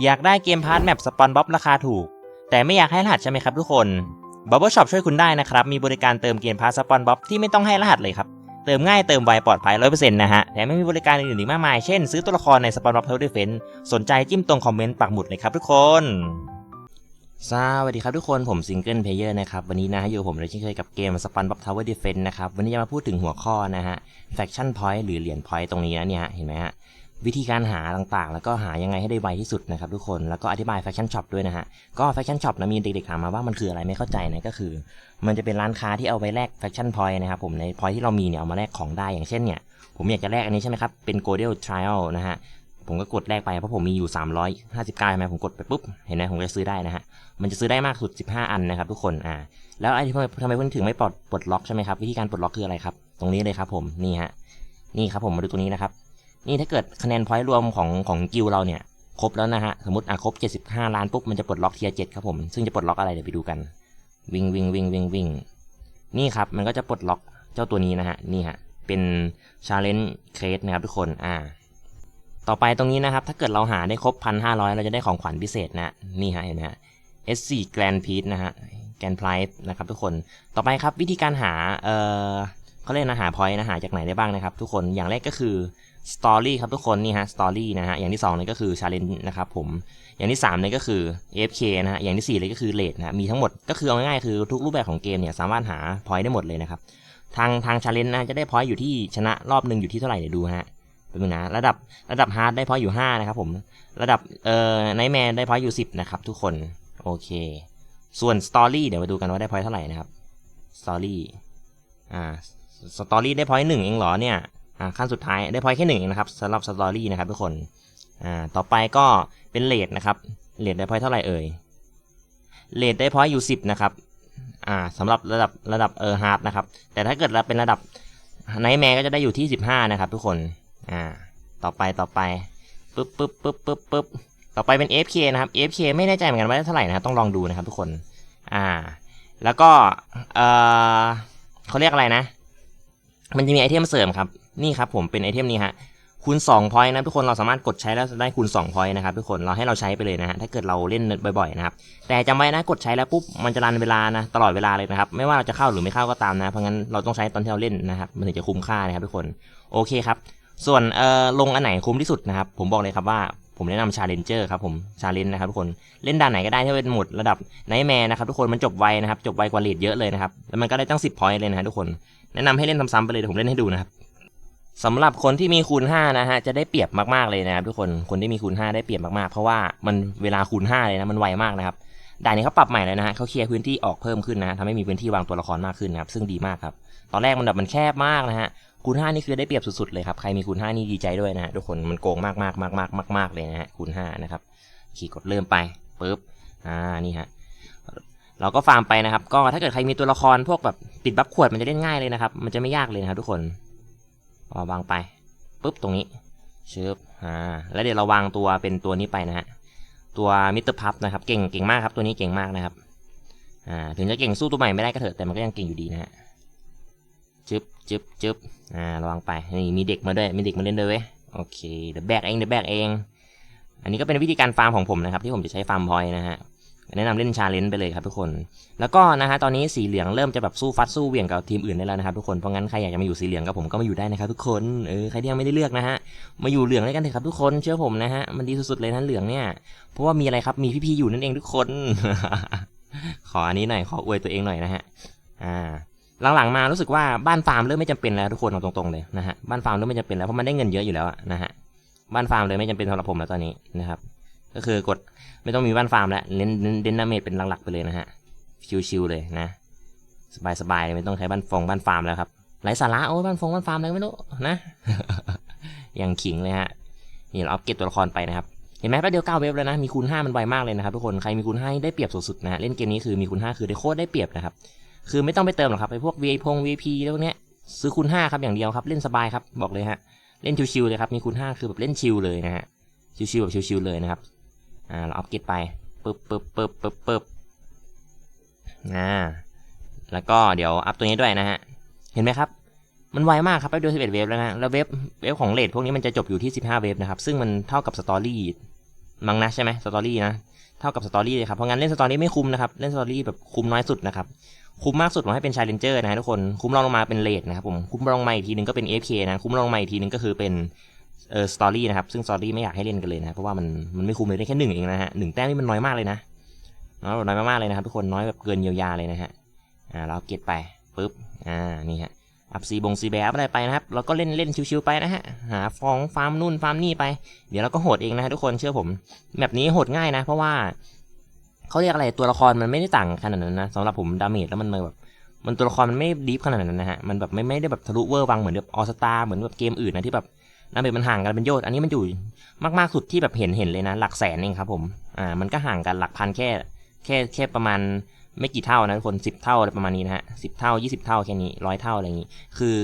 อยากได้เกมพาร์ทแมปสปอนบ๊อบราคาถูก แต่ไม่อยากให้รหัสใช่ไหมครับทุกคน Bubble Shop ช่วยคุณได้นะครับ มีบริการเติมเกมพาร์ทสปอนบ๊อบที่ไม่ต้องให้รหัสเลยครับ เติมง่ายเติมไวปลอดภัย100%นต์นะฮะแถมไม่มีบริการอื่นๆอีกมากมาย เช่นซื้อตัวละครในสปอนบ๊อบเทลเดฟนสนใจจิ้มตรงคอมเมนต์ปักหมุดเลยครับทุกคนสวัสดีครับทุกคนผมซิงเกิลเพลเยอร์นะครับ วันนี้นะฮะอยู่กับผมเลยเช่นเคยกับเกม Spun Bob Tower Defense นะครับ วันนี้จะมาพูดถึงหัวข้อนะฮะ Faction Point หรือเหรียญ Point ตรงนี้นะเนี่ยเห็นไหมฮะ วิธีการหาต่างๆ แล้วก็หายังไงให้ได้ไวที่สุดนะครับทุกคน แล้วก็อธิบาย Faction Shop ด้วยนะฮะ ก็ Faction Shop นะมีเด็กๆถามมาว่ามันคืออะไรไม่เข้าใจนะก็คือ มันจะเป็นร้านค้าที่เอาไว้แลก Faction Point นะครับผมใน Point ที่เรามีเนี่ยเอามาแลกของได้อย่างเช่นเนี่ยผมอยากจะแลกอันนี้ใช่ไหมครับเป็น Godel Trial นะฮะผมก็กดแลกไปเพราะผมมีอยู่ 359ใช่ไหมผมกดไปปุ๊บ เห็นไหมผมจะซื้อได้นะฮะ มันจะซื้อได้มากสุด 15 อันนะครับทุกคน อ่า แล้วไอ้ที่ทำไมเพื่อนถึงไม่ปลดปลดล็อกใช่ไหมครับ วิธีการปลดล็อกคืออะไรครับ ตรงนี้เลยครับผม นี่ฮะ นี่ครับผมมาดูตรงนี้นะครับ นี่ถ้าเกิดคะแนนพอยต์รวมของของกิลเราเนี่ย ครบแล้วนะฮะ สมมติอะครบ 75 ล้านปุ๊บมันจะปลดล็อกเทียร์เจ็ดครับผม ซึ่งจะปลดล็อกอะไรเดี๋ยวไปดูกัน วิ่งวิ่งวิ่งวิ่งวิ่งนี่ครับ มันก็จะปลดล็อกเจ้าตัวนี้นะฮะ นี่ฮะ เป็นชาเลนจ์เคสนะครับทุกคน อ่า ต่อไปตรงนี้นะครับ ถ้าเกิดเราหาได้ครบ 1,500 เราจะได้ของขวัญพิเศษนะ นี่ฮะ เห็นไหมฮะ S4 Grand Prix นะฮะ Grand Prix นะครับทุกคน ต่อไปครับวิธีการหา เอ่อ เขาเรียกนะหา point นะหาจากไหนได้บ้างนะครับ ทุกคนอย่างแรกก็คือ Story ครับทุกคนนี่ฮะ Story นะฮะอย่างที่2นี่ก็คือ Challenge นะครับผมอย่างที่3นี่ก็คือ AFK นะฮะอย่างที่4เลยก็คือ Rate นะมีทั้งหมดก็คือเอาง่ายๆคือทุกรูปแบบของเกมเนี่ยสามารถหา point ได้หมดเลยนะครับทางทาง Challenge นะจะได้ point อยู่ที่ชนะรอบหนึ่งอยู่ที่เท่าไหร่เดี๋ยวดูฮะเป็นไงนะระดับระดับ Hard ได้ point อยู่5นะครับผมระดับเอ่อ Nightmare ได้ point อยู่10นะครับทุกคนโอเค ส่วน Story เดี๋ยวมาดูกันว่าได้ point เท่าไหร่นะครับ Story อ่า Story ได้ point หนึ่งเองเหรอเนี่ยขั้นสุดท้ายได้ point แค่หนึ่งนะครับสำหรับ Story นะครับทุกคนต่อไปก็เป็นเลทนะครับเลทได้ point เท่าไหร่เอ่ยเลทได้ point อยู่10นะครับอ่าสำหรับระดับระดับเออ hard นะครับ แต่ถ้าเกิดเราเป็นระดับ Nightmare ก็จะได้อยู่ที่ 15 นะครับ ทุกคนอ่าต่อไปต่อไปปึ๊บปึ๊บปึ๊บปึ๊บปึ๊บต่อไปเป็น FK นะครับ FK ไม่แน่ใจเหมือนกันว่าได้เท่าไหร่นะครับต้องลองดูนะครับทุกคนอ่าแล้วก็เออเขาเรียกอะไรนะ มันจะมีไอเทมเสริมครับ นี่ครับผมเป็นไอเทมนี้ฮะคูณ2 point นะทุกคนเราสามารถกดใช้แล้วได้คูณ2 point นะครับทุกคนเราให้เราใช้ไปเลยนะฮะถ้าเกิดเราเล่นบ่อยๆนะครับแต่จำไว้นะกดใช้แล้วปุ๊บมันจะรันเวลานะตลอดเวลาเลยนะครับไม่ว่าเราจะเข้าหรือไม่เข้าก็ตามนะเพราะงั้นเราต้องใช้ตอนที่เราเล่นนะครับมันถึงจะคุ้มค่านะครับทุกคนโอเคครับส่วนเอ่อลงอันไหนคุ้มที่สุดนะครับผมบอกเลยครับว่า ผมแนะนำชาเลนเจอร์ครับผมชาเลนนะครับทุกคนเล่นด่านไหนก็ได้ที่เป็นหมดระดับไนท์แมร์นะครับทุกคนมันจบไวนะครับจบไวกว่าเลดเยอะเลยนะครับแล้วมันก็ได้ตั้ง 10พอยต์เลยนะทุกคนแนะนำให้เล่นซ้ำๆไปเลยเดี๋ยวผมเล่นให้ดูนะครับสำหรับคนที่มีคูณ5นะฮะจะได้เปรียบมากๆเลยนะครับทุกคนคนที่มีคูณ 5 ได้เปรียบมากๆ เพราะว่ามันเวลาคูณ 5 เลยนะมันไวมากนะครับด่านนี้เขาปรับใหม่เลยนะฮะเขาเคลียร์พื้นที่ออกเพิ่มขึ้นนะฮะทำให้มีพื้นที่วางตัวละครมากขึ้นนะครับซึ่งดีมากครับตอนแรกมันแบบมันแคบมากนะฮะ คูณ5นี่คือได้เปรียบสุดๆเลยครับ ใครมีคูณ5นี่ดีใจด้วยนะฮะทุกคนมันโกงมากมากมากมากมากมากเลยนะฮะคูณ5นะครับขี่กดเริ่มไปปุ๊บอ่านี่ฮะเราก็ฟาร์มไปนะครับ ก็ถ้าเกิดใครมีตัวละครพวกแบบปิดบัฟขวดมันจะเล่นง่ายเลยนะครับ มันจะไม่ยากเลยนะครับทุกคนวางไปปุ๊บตรงนี้ชึบอ่าแล้วเดี๋ยวเราวางตัวเป็นตัวนี้ไปนะฮะตัวมิสเตอร์พับนะครับ เก่งเก่งมากครับตัวนี้เก่งมากนะครับอ่าถึงจะเก่งสู้ตัวใหม่ไม่ได้ก็เถอะแต่มันก็ยังเก่งอยู่ดีนะฮะ จึบจึบจึบอ่าระวังไปนี่มีเด็กมาด้วยมีเด็กมาเล่นด้วยเว้ยโอเคเดี๋ยวแบกเองเดี๋ยวแบกเอง อันนี้ก็เป็นวิธีการฟาร์มของผมนะครับ ที่ผมจะใช้ฟาร์มพอยนะฮะแนะนำเล่นชาเลนจ์ไปเลยครับทุกคน แล้วก็นะฮะตอนนี้สีเหลืองเริ่มจะแบบสู้ฟัดสู้เวี่ยงกับทีมอื่นได้แล้วนะครับทุกคน เพราะงั้นใครอยากจะมาอยู่สีเหลืองกับผมก็มาอยู่ได้นะครับทุกคน เออใครที่ยังไม่ได้เลือกนะฮะ มาอยู่เหลืองด้วยกันเถอะครับทุกคน เชื่อผมนะฮะ มันดีสุดๆเลยนะเหลืองเนี่ย เพราะว่ามีอะไรครับ มีพี่ๆอยู่นั่นเองทุกคน ขออันนี้หน่อย ขออวยตัวเองหน่อยนะฮะ อ่า หลังๆมารู้สึกว่าบ้านฟาร์มเริ่มไม่จำเป็นแล้วทุกคนเอาตรงๆเลยนะฮะบ้านฟาร์มเริ่มไม่จำเป็นแล้วเพราะมันได้เงินเยอะอยู่แล้วนะฮะบ้านฟาร์มเลยไม่จำเป็นสำหรับผมแล้วตอนนี้นะครับ ก็คือกดไม่ต้องมีบ้านฟาร์มแล้วเน้นเน้นเน้นดาเมจเป็นหลักๆไปเลยนะฮะชิวๆเลยนะ สบายๆไม่ต้องใช้บ้านฟงบ้านฟาร์มแล้วครับไร้สาระโอ้บ้านฟงบ้านฟาร์มอะไรไม่รู้นะอย่างขิงเลยฮะนี่เราเอาเก็บตัวละครไปนะครับเห็นไหมแป๊บเดียวเก้าเวฟแล้วนะมีคูณห้ามันไวมากเลยนะครับทุกคนใครมีคูณห้าได้เปรียบสุดๆนะเล่นเกมนี้คือมีคูณห้าคือได้โคตรได้เปรียบนะครับ คือไม่ต้องไปเติมหรอกครับไอพวก VIP พง VP แล้วพวกเนี้ยซื้อคูณ5ครับอย่างเดียวครับเล่นสบายครับบอกเลยฮะเล่นชิวๆเลยครับมีคูณ5คือแบบเล่นชิวเลยนะฮะชิวๆแบบชิวๆเลยนะครับอ่าเราอัพเกตไปปึ๊บปึ๊บปึ๊บปึ๊บปึ๊บอ่าแล้วก็เดี๋ยวอัพตัวนี้ด้วยนะฮะเห็นไหมครับมันไวมากครับไปดู11เวฟแล้วนะแล้วเวฟเวฟของเลทพวกนี้มันจะจบอยู่ที่ 15 เวฟนะครับซึ่งมันเท่ากับสตอรี่ มั้งนะใช่ไหมสตอรี่นะเท่ากับสตอรี่เลยครับเพราะงั้นเล่นสตอรี่ไม่คุ้มนะครับเล่นสตอรี่แบบคุ้มน้อยสุดนะครับคุ้มมากสุดผมให้เป็นชาเลนเจอร์นะทุกคนคุ้มรองลงมาเป็นเลดนะครับผมคุ้มรองลงมาอีกทีหนึงก็เป็น FK นะคุ้มรองลงมาอีกทีหนึงก็คือเป็นเออสตอรี่นะครับซึ่งสตอรี่ไม่อยากให้เล่นกันเลยนะเพราะว่ามันมันไม่คุ้มเลยได้แค่หนึ่งเองนะฮะหนึ่งแต้มนี่มันน้อยมากเลยนะน้อยแบบน้อยมากๆเลยนะครับทุกคนน้อยแบบเกินเยียวยาเลยนะฮะอ่าเราเก็บไปปุ๊บอ่านี่ฮะ อัพซีบงซีแบฟอะไรไปนะครับแล้วก็เล่นเล่นชิวๆไปนะฮะหาฟองฟาร์มนู่นฟาร์มนี่ไป เดี๋ยวเราก็โหดเองนะฮะทุกคนเชื่อผมแบบนี้โหดง่ายนะ เพราะว่าเขาเรียกอะไรตัวละครมันไม่ได้ต่างขนาดนั้นนะสำหรับผมดาเมจแล้วมันแบบมันตัวละครมันไม่ดีฟขนาดนั้นนะฮะมันแบบไม่ไม่ได้แบบทะลุเวอร์วังเหมือนแบบออสตาเหมือนแบบเกมอื่นนะที่แบบดาเมจมันห่างกันเป็นโยชน์อันนี้มันอยู่มากๆสุดที่แบบเห็นเห็นเลยนะ หลักแสนเองครับผมอ่ามันก็ห่างกันหลักพันแค่แค่แค่ประมาณ ไม่กี่เท่านะทุกคนสิบเท่าอะไรประมาณนี้นะฮะสิบเท่ายี่สิบเท่าแค่นี้ร้อยเท่าอะไรอย่างนี้ คือ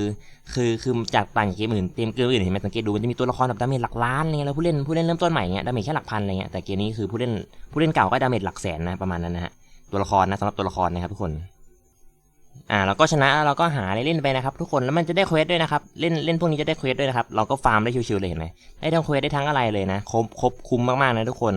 คือคือจากต่างจากเกมอื่นเกมเกมอื่นเห็นไหมสังเกตดูมันจะมีตัวละครแบบดาเมจหลักล้านอะไรเงี้ยแล้วผู้เล่นผู้เล่นเริ่มต้นใหม่เงี้ยดาเมจแค่หลักพันอะไรเงี้ยแต่เกมนี้คือผู้เล่นผู้เล่นเก่าก็ดาเมจหลักแสนนะประมาณนั้นนะฮะตัวละครนะสำหรับตัวละครนะครับทุกคนอ่าเราก็ชนะเราก็หาอะไรเล่นไปนะครับ ทุกคนแล้วมันจะได้เควสด้วยนะครับเล่นเล่นพวกนี้จะได้เควสด้วยนะครับเราก็ฟาร์มได้ชิวๆเลยเห็นไหมได้ทั้งเควสได้ทั้งอะไรเลยนะครบครบคุ้มมากๆนะทุกคน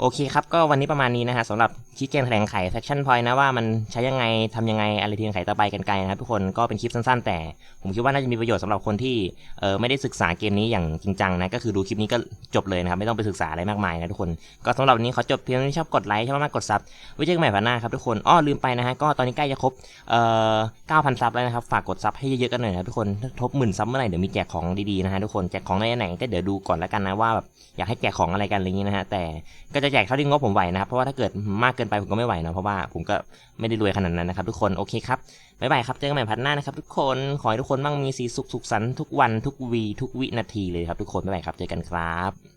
โอเคครับก็วันนี้ประมาณนี้นะฮะสำหรับชี้แจงแถลงไขแฟคชั่นพอยนะว่ามันใช้ยังไงทำยังไงอะไรทีนไขต่อไปกันไกลนะครับทุกคนก็เป็นคลิปสั้นๆ แต่ ผมคิดว่าน่าจะมีประโยชน์สำหรับคนที่เออไม่ได้ศึกษาเกมนี้อย่างจริงจังนะก็คือดูคลิปนี้ก็จบเลยนะครับไม่ต้องไปศึกษาอะไรมากมายนะทุกคนก็สำหรับวันนี้ขอจบเพียงเท่านี้ชอบกดไลค์ชอบมากกดซับไว้เจอกันใหม่ผ่านหน้าครับทุกคนอ้อลืมไปนะฮะก็ตอนนี้ใกล้จะครบเอ่อ9,000ซับแล้วนะครับฝากกดซับให้เยอะๆกันหน่อยนะทุกคนถ้าครบหมื่นซับเมื่อไหร่เดี๋ยวมีแจกของดีๆนะฮะทุกคนแจกของในไหนก็เดี๋ยวดูก่อนแล้วกันนะว่าแบบอยากให้แจกของอะไรกันอะไรอย่างนี้นะฮะแต่ก็จะแจกเท่าที่งบผมไหวนะครับ เพราะว่าถ้าเกิดมากเกินไปผมก็ไม่ไหวนะเพราะว่าผมก็ไม่ได้รวยขนาดนั้นนะครับ ทุกคนโอเคครับบ๊ายบายครับเจอกันใหม่พัดหน้านะครับทุกคนขอให้ทุกคนมั่งมีสีสุขสุขสันต์ทุกวันทุกวีทุกวินาทีเลยครับทุกคนบ๊ายบายครับเจอกันครับ